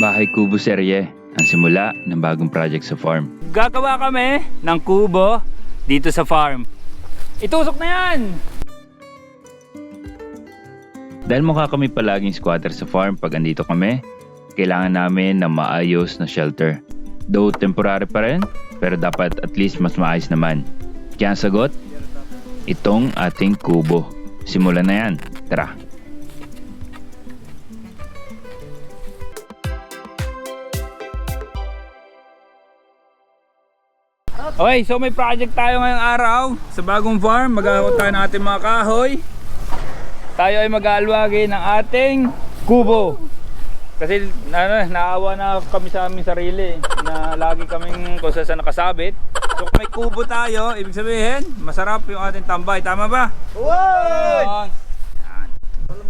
Bahay Kubo Serye, ang simula ng bagong project sa farm. Gagawa kami ng kubo dito sa farm. Itusok na yan! Dahil mukha kami palaging squatter sa farm pag andito kami, kailangan namin ng maayos na shelter. Though temporary pa rin, pero dapat at least mas maayos naman. Kaya ang sagot, itong ating kubo. Simulan na yan. Tara! Okay, so may project tayo ngayong araw sa bagong farm. Magagawa tayo ng ating mga kahoy. Tayo ay mag-aalwagi ng ating kubo. Kasi ano, naawa na kami sa aming sarili na lagi kaming kung saan nakasabit. So kung may kubo tayo, ibig sabihin, masarap yung ating tambay. Tama ba? Yan.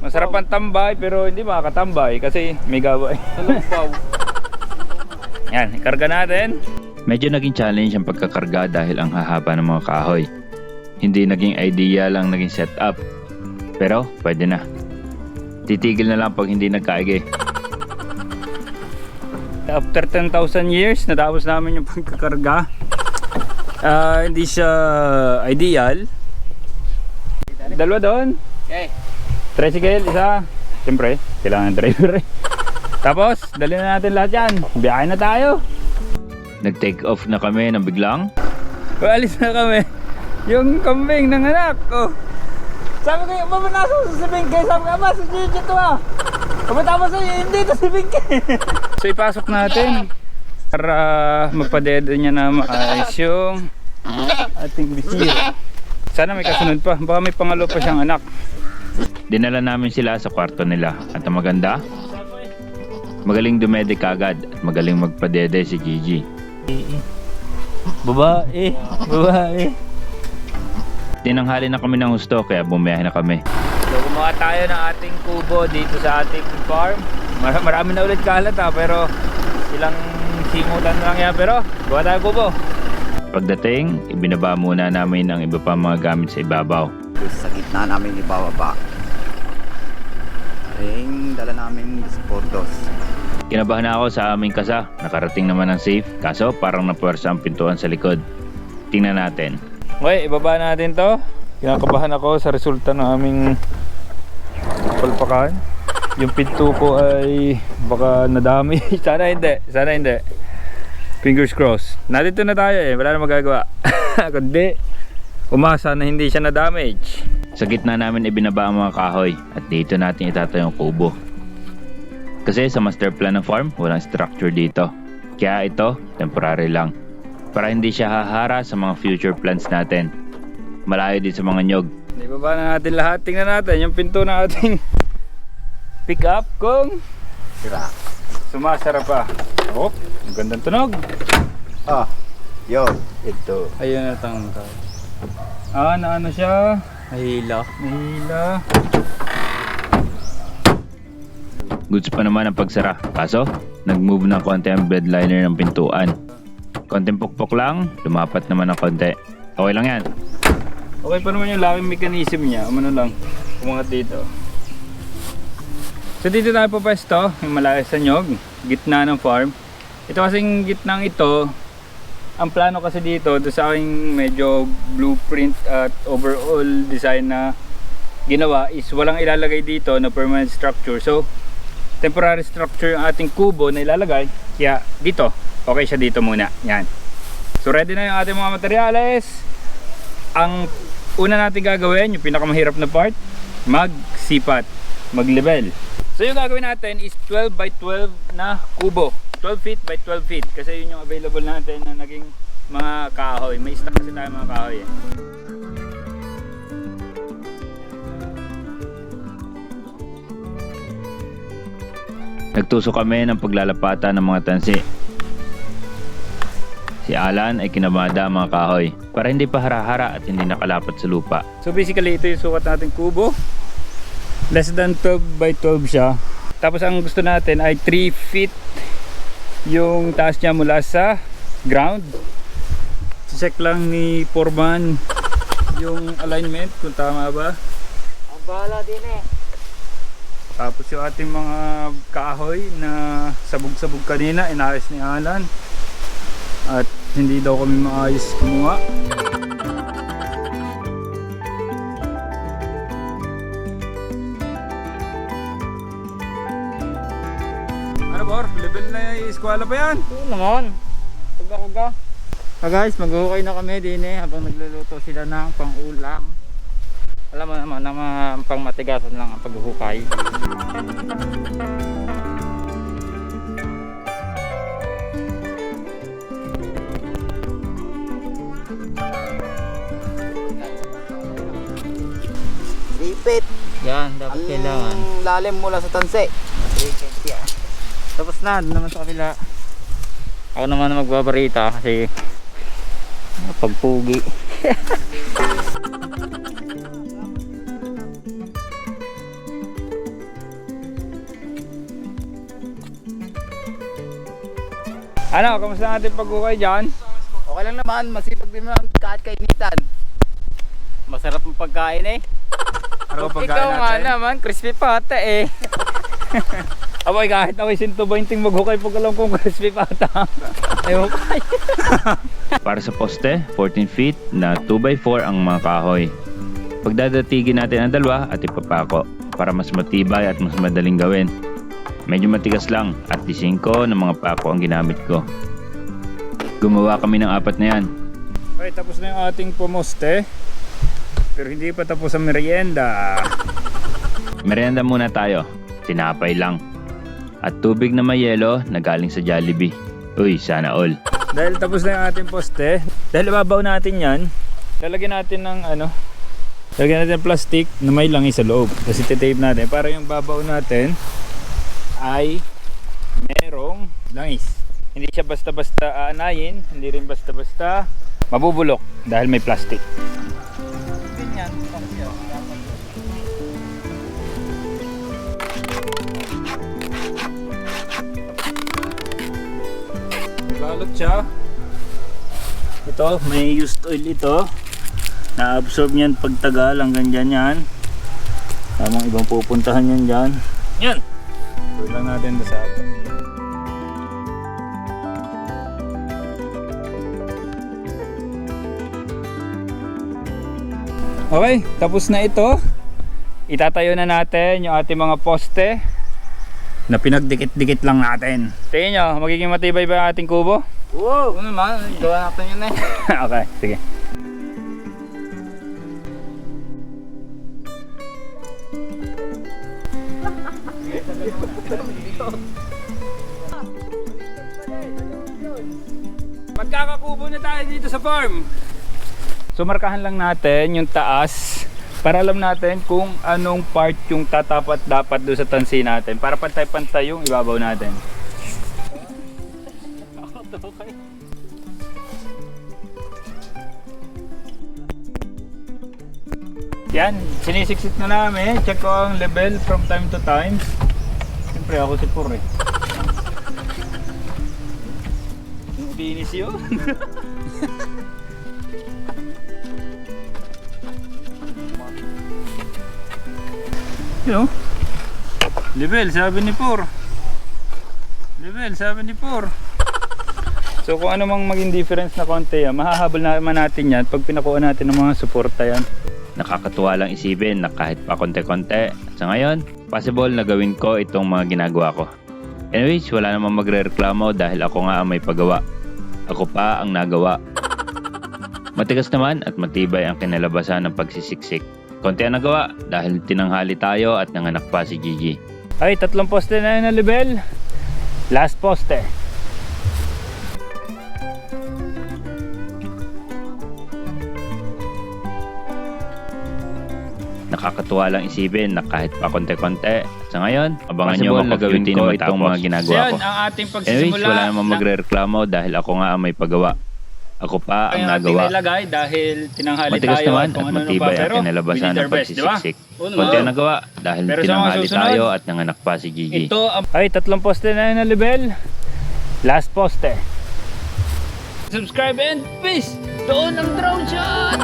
Masarap ang tambay pero hindi makakatambay kasi may gaway. Yan, ikarga natin. Medyo naging challenge ang pagkakarga dahil ang hahaba ng mga kahoy. Hindi naging ideal ang naging setup. Pero pwede na. Titigil na lang pag hindi nagkaigi. After 10,000 years, natapos namin yung pagkakarga. Ah, hindi siya ideal. Dalawa doon. Okay. Tricycle, isa. Siyempre, kailangan ng driver eh. Tapos, dali na natin lahat yan. Biyahe na tayo. Nag-take off na kami ng biglang. Alis na kami. Yung kambing ng anak ko. Sabi ko, mama nasa sa si Bingke. Sabi ko, ama, si Gigi to ah. Kapatapos sa hindi to si Bingke. so ipasok natin. Para magpadedo niya na maayos yung ating bisira. Sana may kasunod pa. Baka may pangalo pa siyang anak. Dinala namin sila sa kwarto nila. At ang maganda, magaling dumede kagad at magaling magpadede si Gigi. Babae, babae. Tinanghali na kami ng husto kaya bumiyahe na kami. So gumawa tayo ng ating kubo dito sa ating farm. Mar- marami na ulit kalat ha, pero ilang simutan na lang yan. Pero gawa tayo kubo. Pagdating, ibinaba muna namin ang iba pa mga gamit sa ibabaw. Sa gitna namin ibababa. Ring dala namin sportos. Kinabahan na ako sa aming kasa. Nakarating naman ng safe. Kaso parang napuwersa ang pintuan sa likod. Tingnan natin. Okay, ibaba natin to. Kinakabahan ako sa resulta ng aming palpakan. Yung pinto ko ay baka nadami. sana hindi, sana hindi. Fingers crossed. Nandito na tayo eh, wala na magagawa. Kundi, umasa na hindi siya na-damage. Sa gitna namin ibinaba ang mga kahoy at dito natin itatayo ang kubo. Kasi sa master plan ng farm, walang structure dito. Kaya ito, temporary lang. Para hindi siya hahara sa mga future plans natin. Malayo din sa mga nyog. Ibaba na natin lahat. Tingnan natin yung pinto na ating pick up kung Sira. sumasara pa. Oh, ang gandang tunog. Ah, yun. Ito. Ayun na tangkal. Ah, na ano siya? Mahila. Nahila. Goods pa naman ang pagsara. Kaso, nag-move ng konti ang bed liner ng pintuan. Konting pukpok lang, lumapat naman ng konti. Okay lang yan. Okay pa naman yung locking mechanism niya. Umano lang. Umangat dito. So dito tayo papesto, yung malaki sa nyog, gitna ng farm. Ito kasing gitnang ito, ang plano kasi dito, doon sa aking medyo blueprint at overall design na ginawa is walang ilalagay dito na permanent structure. So, temporary structure yung ating kubo na ilalagay. Kaya dito, okay siya dito muna. Yan. So ready na yung ating mga materyales. Ang una natin gagawin, yung pinakamahirap na part, magsipat, mag-level. So yung gagawin natin is 12 by 12 na kubo. 12 feet by 12 feet kasi yun yung available natin na naging mga kahoy. May stock kasi tayo mga kahoy eh. Nagtuso kami ng paglalapatan ng mga tansi. Si Alan ay kinamada ang mga kahoy para hindi pa hara-hara at hindi nakalapat sa lupa. So basically ito yung sukat natin kubo. Less than 12 by 12 siya. Tapos ang gusto natin ay 3 feet yung taas niya mula sa ground. Check lang ni Foreman yung alignment kung tama ba. Ang bahala din eh. Tapos yung ating mga kahoy na sabog-sabog kanina, inayos ni Alan. At hindi daw kami maayos kumuha. Ano Bor? Level na yung eskwela pa yan? Oo naman. Pagkakuga. Ah guys, maghuhukay na kami din eh habang nagluluto sila ng pang-ulam. Alam mo naman na mga pangmatigasan lang ang paghuhukay. Ipit. Yan, dapat kailangan. Ang lalim mula sa tanse. Tapos na, doon naman sa kabila. Ako naman ang magbabarita kasi pagpugi. Ano, kamusta ang ating paghukay dyan? Okay lang naman, masipag din naman kahit kainitan. Masarap ang pagkain eh. Ano ba Ikaw nga naman, crispy pata eh. Abay, kahit ako'y 120 maghukay pag alam kong crispy pata. Ayoko. Para sa poste, 14 feet na 2x4 ang mga kahoy. Pagdadatigin natin ang dalawa at ipapako para mas matibay at mas madaling gawin. Medyo matigas lang at di 5 ng mga pako ang ginamit ko. Gumawa kami ng apat na yan. Okay, tapos na yung ating pomoste. Pero hindi pa tapos ang merienda. Merienda muna tayo. Tinapay lang. At tubig na may yelo na galing sa Jollibee. Uy, sana all. Dahil tapos na yung ating poste, dahil ibabaw natin yan, lalagyan natin ng ano, lalagyan natin ng plastic na may langis sa loob. Kasi titape natin para yung babaw natin ay merong langis. Hindi siya basta-basta aanayin, hindi rin basta-basta mabubulok dahil may plastic. Ganyan. Balot siya. Ito, may used oil ito. Na-absorb niyan pagtagal hanggang dyan yan. Tamang ibang pupuntahan yan dyan. Yan! Ito lang natin sa Okay, tapos na ito. Itatayo na natin yung ating mga poste na pinagdikit-dikit lang natin. Tingin nyo, magiging matibay ba ang ating kubo? Wow! Ano naman, gawa natin yun eh. okay, sige. Magkakakubo na tayo dito sa farm. So markahan lang natin yung taas para alam natin kung anong part yung tatapat dapat doon sa tansi natin para pantay-pantay yung ibabaw natin. Yan, sinisiksit na namin. Check ko ang level from time to time. Siyempre ako si Pur eh. Binis yun. Yun. Level, sabi ni Pur. Level, sabi ni Pur. So kung ano mang maging difference na konti yan, mahahabol naman natin yan pag pinakuha natin ng mga suporta yan. Nakakatuwa lang isipin na kahit pa konti-konti, sa ngayon, possible na gawin ko itong mga ginagawa ko. Anyways, wala namang magre-reklamo dahil ako nga ang may pagawa. Ako pa ang nagawa. Matigas naman at matibay ang kinalabasan ng pagsisiksik. Konti ang nagawa dahil tinanghali tayo at nanganak pa si Gigi. Ay, tatlong poste na yun na level. Last poste. Nakakatuwa lang isipin na kahit pa konti-konti, sa ngayon, abangan nyo na mag-duty ko na itong matapos. mga ginagawa ko. ang ating Anyways, wala namang magre-reklamo dahil ako nga ang may pagawa. Ako pa ang nagawa. nilagay dahil tinanghali Matigas tayo naman kung at ano matibay ang pero kinalabasan we did ng pagsisiksik. Konti naman. ang nagawa dahil Pero mga tinanghali susunod, tayo at nanganak pa si Gigi. Ito, ang- ay, tatlong poste na yun na level. Last poste. Subscribe and peace! Doon ang drone shot!